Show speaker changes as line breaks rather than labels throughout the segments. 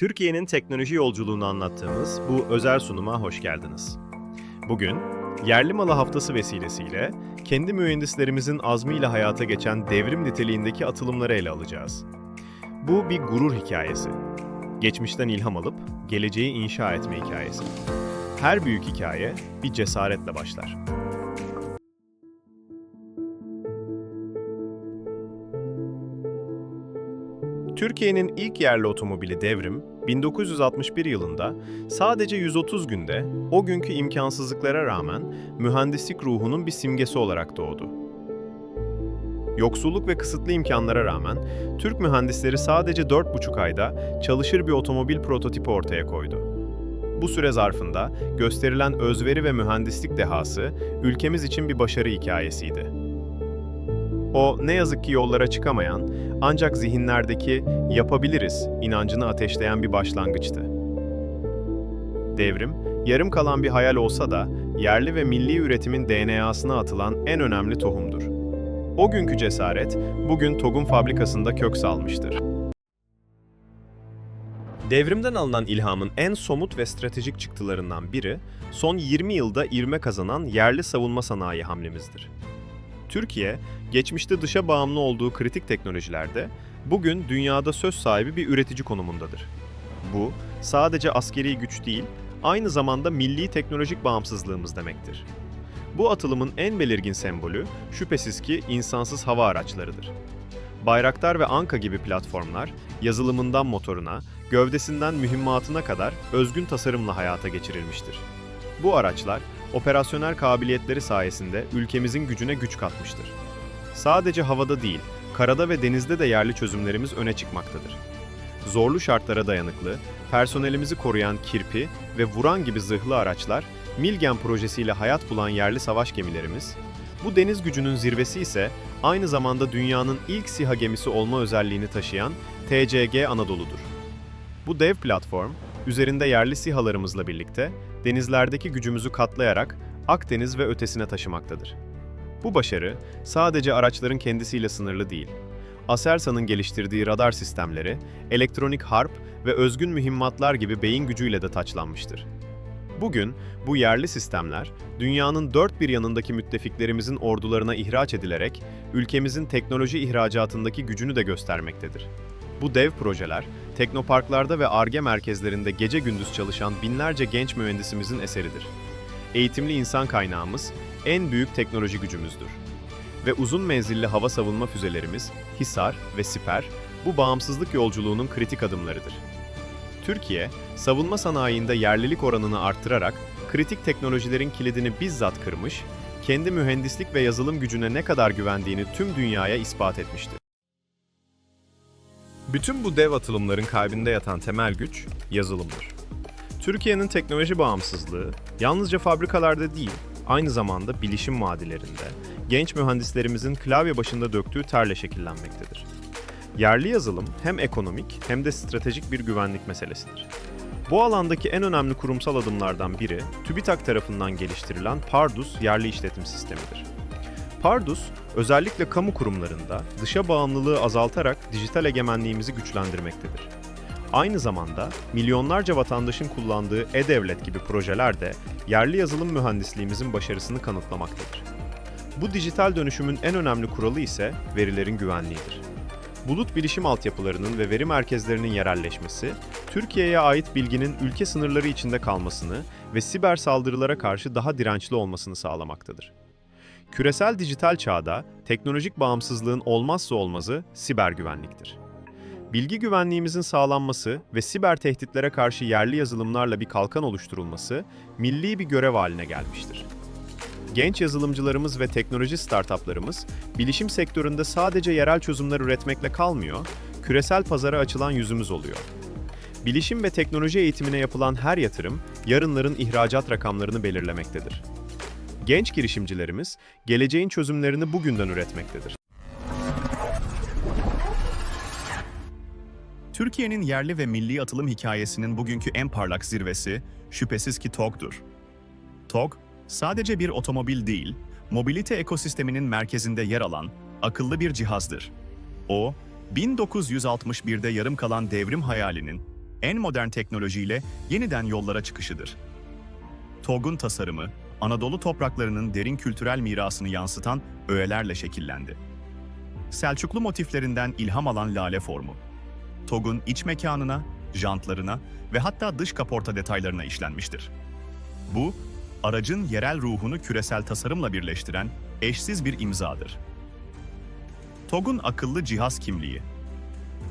Türkiye'nin teknoloji yolculuğunu anlattığımız bu özel sunuma hoş geldiniz. Bugün Yerli Malı Haftası vesilesiyle kendi mühendislerimizin azmiyle hayata geçen devrim niteliğindeki atılımları ele alacağız. Bu bir gurur hikayesi. Geçmişten ilham alıp geleceği inşa etme hikayesi. Her büyük hikaye bir cesaretle başlar. Türkiye'nin ilk yerli otomobili Devrim, 1961 yılında sadece 130 günde o günkü imkansızlıklara rağmen mühendislik ruhunun bir simgesi olarak doğdu. Yoksulluk ve kısıtlı imkanlara rağmen Türk mühendisleri sadece 4,5 ayda çalışır bir otomobil prototipi ortaya koydu. Bu süre zarfında gösterilen özveri ve mühendislik dehası ülkemiz için bir başarı hikayesiydi. O ne yazık ki yollara çıkamayan ancak zihinlerdeki yapabiliriz inancını ateşleyen bir başlangıçtı. Devrim, yarım kalan bir hayal olsa da yerli ve milli üretimin DNA'sına atılan en önemli tohumdur. O günkü cesaret, bugün TOG'un fabrikasında kök salmıştır. Devrimden alınan ilhamın en somut ve stratejik çıktılarından biri, son 20 yılda ivme kazanan yerli savunma sanayi hamlemizdir. Türkiye, geçmişte dışa bağımlı olduğu kritik teknolojilerde bugün dünyada söz sahibi bir üretici konumundadır. Bu, sadece askeri güç değil, aynı zamanda milli teknolojik bağımsızlığımız demektir. Bu atılımın en belirgin sembolü şüphesiz ki insansız hava araçlarıdır. Bayraktar ve Anka gibi platformlar, yazılımından motoruna, gövdesinden mühimmatına kadar özgün tasarımla hayata geçirilmiştir. Bu araçlar, operasyonel kabiliyetleri sayesinde ülkemizin gücüne güç katmıştır. Sadece havada değil, karada ve denizde de yerli çözümlerimiz öne çıkmaktadır. Zorlu şartlara dayanıklı, personelimizi koruyan kirpi ve vuran gibi zırhlı araçlar, Milgen projesiyle hayat bulan yerli savaş gemilerimiz, bu deniz gücünün zirvesi ise aynı zamanda dünyanın ilk SİHA gemisi olma özelliğini taşıyan TCG Anadolu'dur. Bu dev platform, üzerinde yerli SİHA'larımızla birlikte denizlerdeki gücümüzü katlayarak Akdeniz ve ötesine taşımaktadır. Bu başarı sadece araçların kendisiyle sınırlı değil. Aselsan'ın geliştirdiği radar sistemleri, elektronik harp ve özgün mühimmatlar gibi beyin gücüyle de taçlanmıştır. Bugün bu yerli sistemler dünyanın dört bir yanındaki müttefiklerimizin ordularına ihraç edilerek ülkemizin teknoloji ihracatındaki gücünü de göstermektedir. Bu dev projeler, teknoparklarda ve ARGE merkezlerinde gece gündüz çalışan binlerce genç mühendisimizin eseridir. Eğitimli insan kaynağımız en büyük teknoloji gücümüzdür. Ve uzun menzilli hava savunma füzelerimiz HİSAR ve SİPER bu bağımsızlık yolculuğunun kritik adımlarıdır. Türkiye, savunma sanayinde yerlilik oranını arttırarak kritik teknolojilerin kilidini bizzat kırmış, kendi mühendislik ve yazılım gücüne ne kadar güvendiğini tüm dünyaya ispat etmiştir. Bütün bu dev atılımların kalbinde yatan temel güç yazılımdır. Türkiye'nin teknoloji bağımsızlığı yalnızca fabrikalarda değil, aynı zamanda bilişim vadilerinde genç mühendislerimizin klavye başında döktüğü terle şekillenmektedir. Yerli yazılım hem ekonomik hem de stratejik bir güvenlik meselesidir. Bu alandaki en önemli kurumsal adımlardan biri TÜBİTAK tarafından geliştirilen Pardus yerli işletim sistemidir. Pardus, özellikle kamu kurumlarında dışa bağımlılığı azaltarak dijital egemenliğimizi güçlendirmektedir. Aynı zamanda milyonlarca vatandaşın kullandığı e-devlet gibi projeler de yerli yazılım mühendisliğimizin başarısını kanıtlamaktadır. Bu dijital dönüşümün en önemli kuralı ise verilerin güvenliğidir. Bulut bilişim altyapılarının ve veri merkezlerinin yerelleşmesi, Türkiye'ye ait bilginin ülke sınırları içinde kalmasını ve siber saldırılara karşı daha dirençli olmasını sağlamaktadır. Küresel dijital çağda teknolojik bağımsızlığın olmazsa olmazı siber güvenliktir. Bilgi güvenliğimizin sağlanması ve siber tehditlere karşı yerli yazılımlarla bir kalkan oluşturulması milli bir görev haline gelmiştir. Genç yazılımcılarımız ve teknoloji startuplarımız bilişim sektöründe sadece yerel çözümler üretmekle kalmıyor, küresel pazara açılan yüzümüz oluyor. Bilişim ve teknoloji eğitimine yapılan her yatırım yarınların ihracat rakamlarını belirlemektedir. Genç girişimcilerimiz geleceğin çözümlerini bugünden üretmektedir.
Türkiye'nin yerli ve milli atılım hikayesinin bugünkü en parlak zirvesi şüphesiz ki TOG'dur. TOG, sadece bir otomobil değil, mobilite ekosisteminin merkezinde yer alan akıllı bir cihazdır. O, 1961'de yarım kalan devrim hayalinin en modern teknolojiyle yeniden yollara çıkışıdır. TOG'un tasarımı, Anadolu topraklarının derin kültürel mirasını yansıtan öğelerle şekillendi. Selçuklu motiflerinden ilham alan lale formu, TOG'un iç mekanına, jantlarına ve hatta dış kaporta detaylarına işlenmiştir. Bu, aracın yerel ruhunu küresel tasarımla birleştiren eşsiz bir imzadır. TOG'un akıllı cihaz kimliği,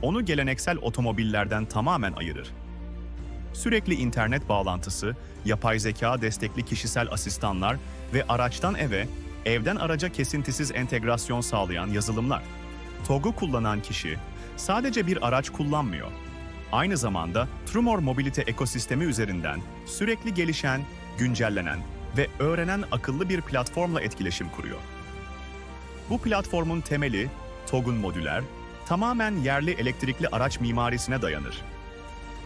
onu geleneksel otomobillerden tamamen ayırır. Sürekli internet bağlantısı, yapay zeka destekli kişisel asistanlar ve araçtan eve, evden araca kesintisiz entegrasyon sağlayan yazılımlar. TOG'u kullanan kişi sadece bir araç kullanmıyor. Aynı zamanda Trumor mobilite ekosistemi üzerinden sürekli gelişen, güncellenen ve öğrenen akıllı bir platformla etkileşim kuruyor. Bu platformun temeli TOG'un modüler, tamamen yerli elektrikli araç mimarisine dayanır.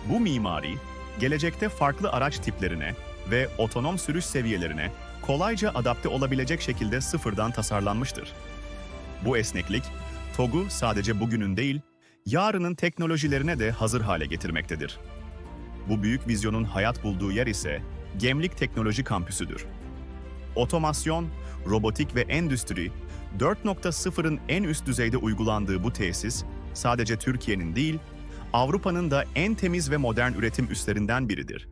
Bu mimari, gelecekte farklı araç tiplerine ve otonom sürüş seviyelerine kolayca adapte olabilecek şekilde sıfırdan tasarlanmıştır. Bu esneklik, TOG'u sadece bugünün değil, yarının teknolojilerine de hazır hale getirmektedir. Bu büyük vizyonun hayat bulduğu yer ise Gemlik Teknoloji Kampüsü'dür. Otomasyon, robotik ve endüstri 4.0'ın en üst düzeyde uygulandığı bu tesis, sadece Türkiye'nin değil, Avrupa'nın da en temiz ve modern üretim üslerinden biridir.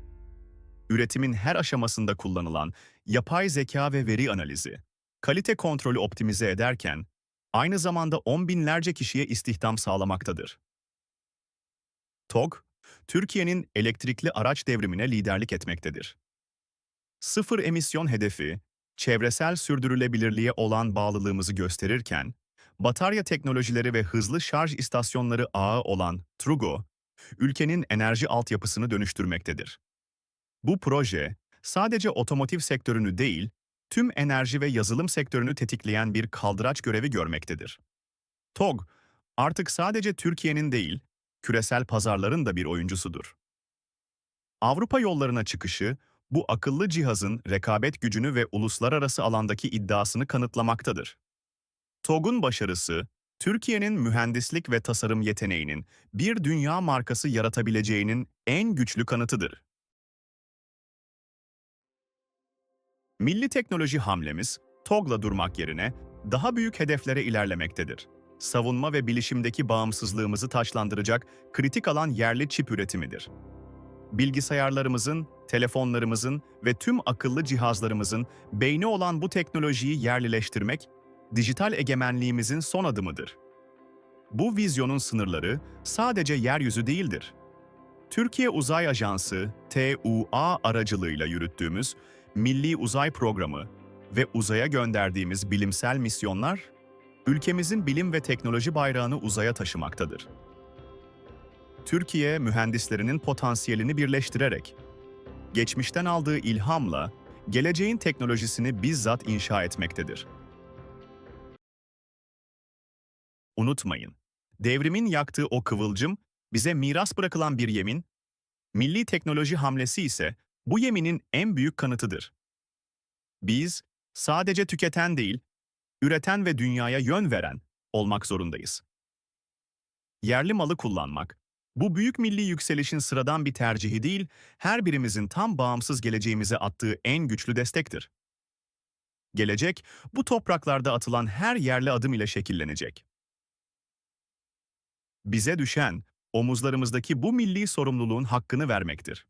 Üretimin her aşamasında kullanılan yapay zeka ve veri analizi, kalite kontrolü optimize ederken, aynı zamanda on binlerce kişiye istihdam sağlamaktadır. TOG, Türkiye'nin elektrikli araç devrimine liderlik etmektedir. Sıfır emisyon hedefi, çevresel sürdürülebilirliğe olan bağlılığımızı gösterirken, batarya teknolojileri ve hızlı şarj istasyonları ağı olan Trugo, ülkenin enerji altyapısını dönüştürmektedir. Bu proje, sadece otomotiv sektörünü değil, tüm enerji ve yazılım sektörünü tetikleyen bir kaldıraç görevi görmektedir. TOG, artık sadece Türkiye'nin değil, küresel pazarların da bir oyuncusudur. Avrupa yollarına çıkışı, bu akıllı cihazın rekabet gücünü ve uluslararası alandaki iddiasını kanıtlamaktadır. TOG'un başarısı, Türkiye'nin mühendislik ve tasarım yeteneğinin bir dünya markası yaratabileceğinin en güçlü kanıtıdır. Milli teknoloji hamlemiz, TOG'la durmak yerine daha büyük hedeflere ilerlemektedir. Savunma ve bilişimdeki bağımsızlığımızı taçlandıracak kritik alan yerli çip üretimidir. Bilgisayarlarımızın, telefonlarımızın ve tüm akıllı cihazlarımızın beyni olan bu teknolojiyi yerlileştirmek, dijital egemenliğimizin son adımıdır. Bu vizyonun sınırları sadece yeryüzü değildir. Türkiye Uzay Ajansı, TUA aracılığıyla yürüttüğümüz Milli Uzay Programı ve uzaya gönderdiğimiz bilimsel misyonlar, ülkemizin bilim ve teknoloji bayrağını uzaya taşımaktadır. Türkiye, mühendislerinin potansiyelini birleştirerek, geçmişten aldığı ilhamla, geleceğin teknolojisini bizzat inşa etmektedir. Unutmayın, devrimin yaktığı o kıvılcım, bize miras bırakılan bir yemin, milli teknoloji hamlesi ise bu yeminin en büyük kanıtıdır. Biz, sadece tüketen değil, üreten ve dünyaya yön veren olmak zorundayız. Yerli malı kullanmak, bu büyük milli yükselişin sıradan bir tercihi değil, her birimizin tam bağımsız geleceğimize attığı en güçlü destektir. Gelecek, bu topraklarda atılan her yerli adım ile şekillenecek. Bize düşen, omuzlarımızdaki bu milli sorumluluğun hakkını vermektir.